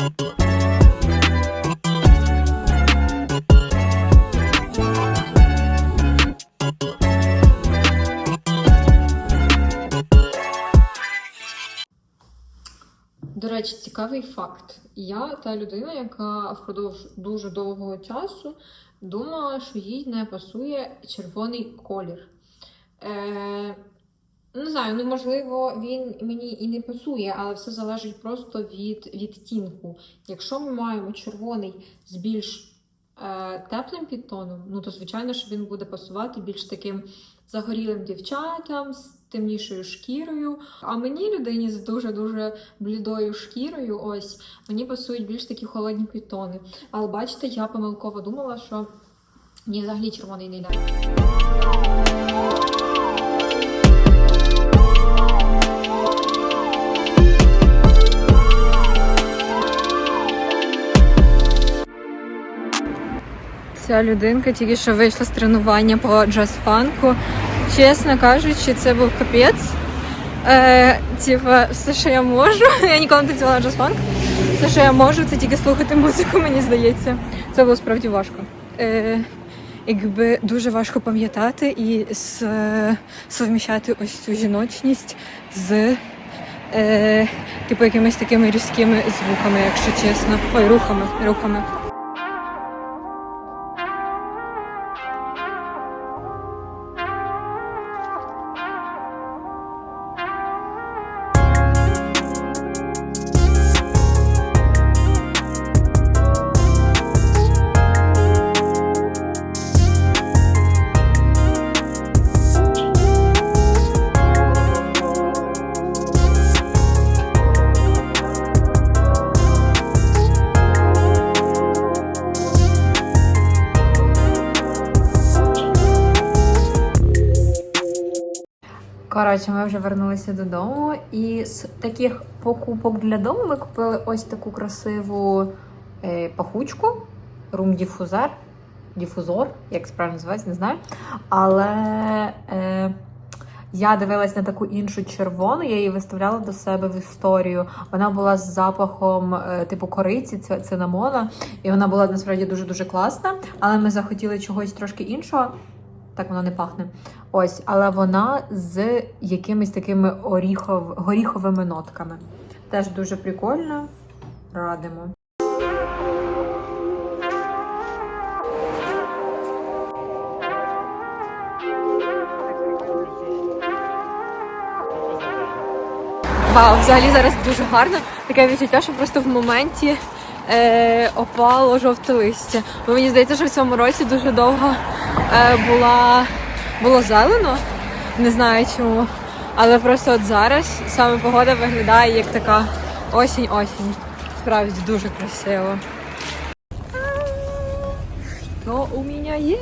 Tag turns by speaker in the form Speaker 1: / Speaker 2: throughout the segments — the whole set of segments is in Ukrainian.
Speaker 1: До речі, цікавий факт. Я та людина, яка впродовж дуже довгого часу думала, що їй не пасує червоний колір. Е, не знаю, ну можливо, він мені і не пасує, але все залежить просто від відтінку. Якщо ми маємо червоний з більш е, теплим підтоном, ну то звичайно, що він буде пасувати більш таким загорілим дівчатам з темнішою шкірою. А мені людині з дуже-дуже блідою шкірою, ось мені пасують більш такі холодні підтони. Але бачите, я помилково думала, що мені взагалі червоний не йде. Ця людинка тільки що вийшла з тренування по джаз-фанку. Чесно кажучи, це був капець. Е, типа, все, що я можу. Я ніколи не танцювала джаз-фанк. Все, що я можу, це тільки слухати музику, мені здається. Це було справді важко. Е, якби дуже важко пам'ятати і совміщати ось цю жіночність з е, типу якимись такими різкими звуками, якщо чесно. Ой, рухами, рухами. Коротше, ми вже вернулися додому, і з таких покупок для дому ми купили ось таку красиву е, пахучку, рум-діфузор. Діфузор, як правильно називається, не знаю. Але е, я дивилась на таку іншу червону, я її виставляла до себе в історію. Вона була з запахом е, типу кориці, цинамона, і вона була насправді дуже-дуже класна. Але ми захотіли чогось трошки іншого. Так воно не пахне. Ось, але вона з якимись такими оріхов, горіховими нотками. Теж дуже прикольно. Радимо. Вау, взагалі зараз дуже гарно. Таке відчуття, що просто в моменті е, опало жовте листя. Бо мені здається, що в цьому році дуже довго була, було зелено. Не знаю чому. Але просто от зараз саме погода виглядає як така осінь-осінь. Справді дуже красиво. Що у мене є?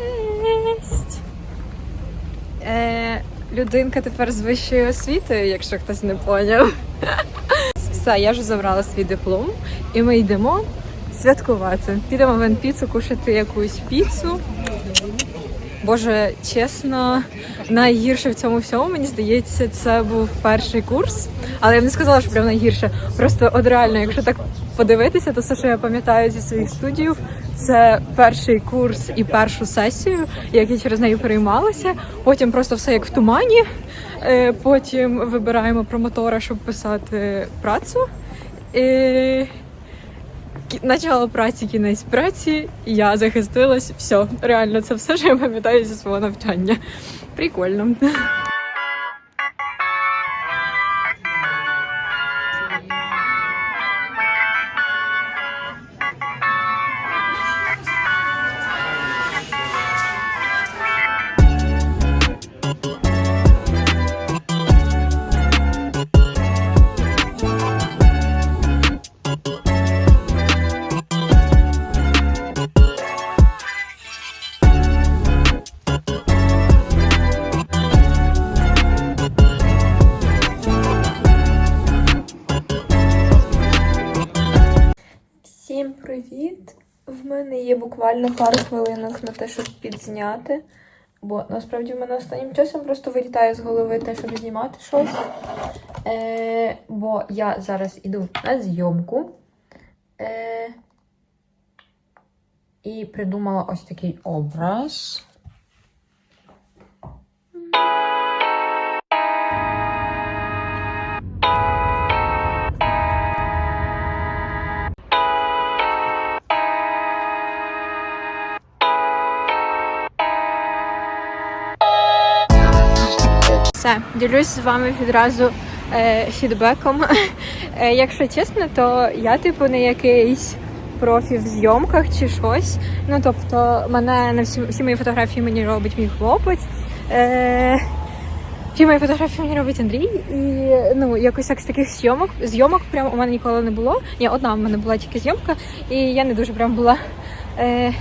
Speaker 1: Е, людинка тепер з вищою освітою, якщо хтось не поняв. Все, я вже забрала свій диплом, і ми йдемо святкувати. Підемо в Енпіцу кушати якусь піцу. Боже, чесно, найгірше в цьому всьому, мені здається, це був перший курс. Але я б не сказала, що прям найгірше. Просто от реально, якщо так подивитися, то все, що я пам'ятаю зі своїх студіїв, це перший курс і першу сесію, як я через неї переймалася. Потім просто все як в тумані. Е, Потім вибираємо промотора, щоб писати працю. Начало праці, кінець праці, я захистилась. Все, реально, це все, що я пам'ятаю зі свого навчання. Прикольно. В мене є буквально пару хвилинок на те, щоб підзняти. Бо насправді в мене останнім часом просто вилітає з голови те, щоб знімати щось. Е, бо я зараз іду на зйомку. Е... І придумала ось такий образ. Ділюсь з вами відразу е, фідбеком. Е, якщо чесно, то я типу не якийсь профі в зйомках чи щось. Ну тобто, мене на всі, всі мої фотографії мені робить мій хлопець. Е, всі мої фотографії мені робить Андрій. І ну якось так з таких зйомок зйомок прям у мене ніколи не було. Ні, одна в мене була тільки зйомка, і я не дуже прям була. Е,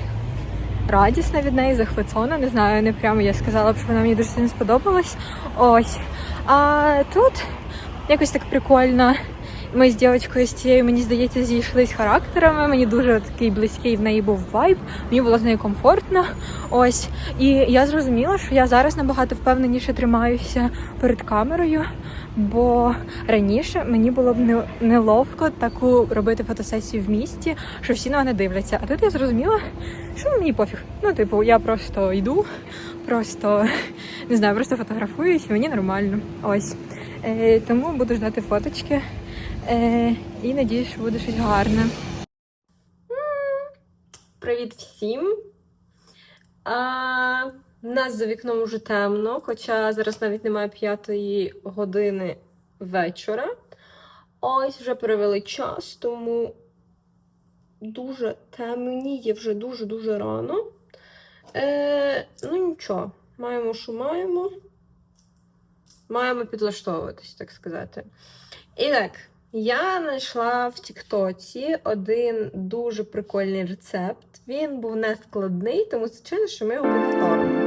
Speaker 1: радісна від неї, захвацона. Не знаю, не прямо я сказала б, що вона мені дуже сильно сподобалась. Ось. А тут якось так прикольно. Ми з дівчинкою з цією, мені здається, зійшлись характерами. Мені дуже такий близький в неї був вайб. Мені було з нею комфортно. Ось. І я зрозуміла, що я зараз набагато впевненіше тримаюся перед камерою, бо раніше мені було б неловко таку робити фотосесію в місті, що всі на мене дивляться. А тут я зрозуміла, що мені пофіг. Ну, типу, я просто йду, просто не знаю, просто фотографуюсь, і мені нормально. Ось. Е, тому буду ждати фоточки. Е, і надіюсь, що буде щось гарне. Привіт всім! А, у нас за вікном уже темно, хоча зараз навіть немає п'ятої години вечора. Ось вже перевели час, тому дуже темніє вже дуже-дуже рано. Е, ну нічого, маємо, що маємо. Маємо підлаштовуватись, так сказати. І так, я знайшла в Тіктоці один дуже прикольний рецепт. Він був не складний, тому звичайно, що ми його повторимо.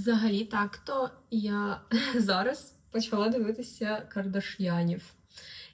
Speaker 1: Взагалі, так то я зараз почала дивитися Кардаш'янів.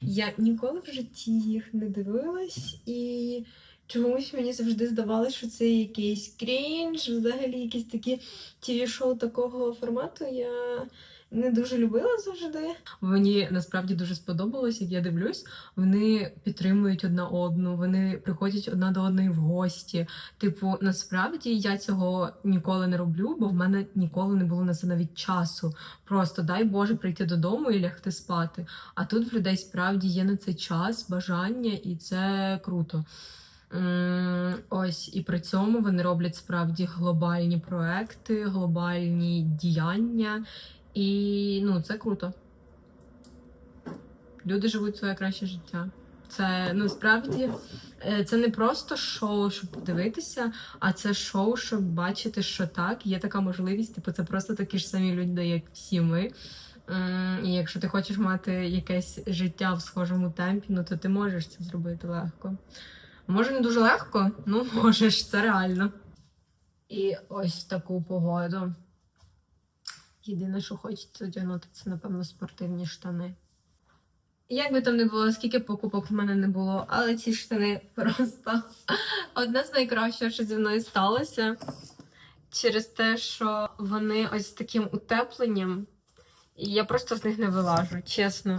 Speaker 1: Я ніколи в житті їх не дивилась, і чомусь мені завжди здавалося, що це якийсь крінж, взагалі якісь такі тіві-шоу такого формату. Я не дуже любила завжди. Мені насправді дуже сподобалось, як я дивлюсь. Вони підтримують одна одну, вони приходять одна до одної в гості. Типу, насправді я цього ніколи не роблю, бо в мене ніколи не було на це навіть часу. Просто дай Боже прийти додому і лягти спати. А тут в людей справді є на це час, бажання, і це круто. Ось і при цьому вони роблять справді глобальні проекти, глобальні діяння, і ну це круто. Люди живуть своє краще життя. Це ну справді е, це не просто шоу, щоб подивитися, а це шоу, щоб бачити, що так, є така можливість. Типу, це просто такі ж самі люди, як всі ми. І якщо ти хочеш мати якесь життя в схожому темпі, ну то ти можеш це зробити легко. Може, не дуже легко, ну можеш, це реально. І ось таку погоду. Єдине, що хочеться одягнути, це, напевно, спортивні штани. Як би там не було, скільки покупок в мене не було, але ці штани просто одне з найкращого, що зі мною сталося. Через те, що вони ось з таким утепленням, і я просто з них не вилажу, чесно.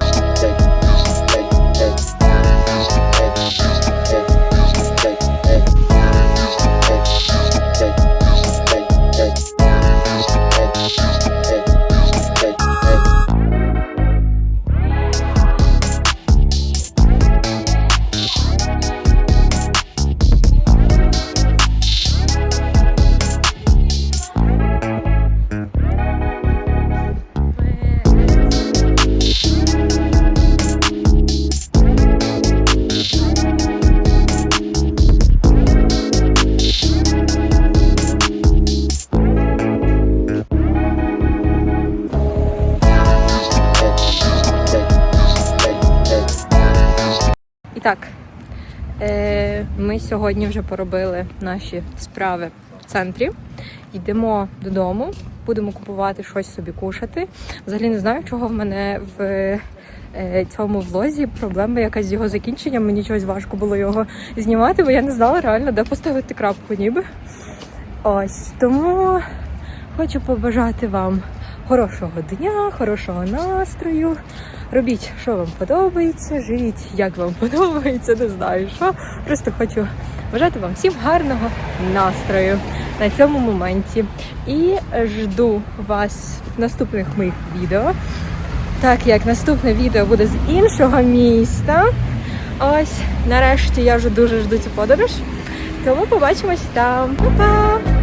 Speaker 1: Ми сьогодні вже поробили наші справи в центрі. Йдемо додому, будемо купувати щось собі кушати. Взагалі не знаю, чого в мене в е, цьому влозі проблема якась з його закінченням. Мені чогось важко було його знімати, бо я не знала реально, де поставити крапку ніби. Ось тому хочу побажати вам хорошого дня, хорошого настрою. Робіть, що вам подобається, живіть, як вам подобається, не знаю що. Просто хочу бажати вам всім гарного настрою на цьому моменті. І жду вас в наступних моїх відео. Так як наступне відео буде з іншого міста. Ось, нарешті я вже дуже жду цю подорож. Тому побачимось там. Па-па!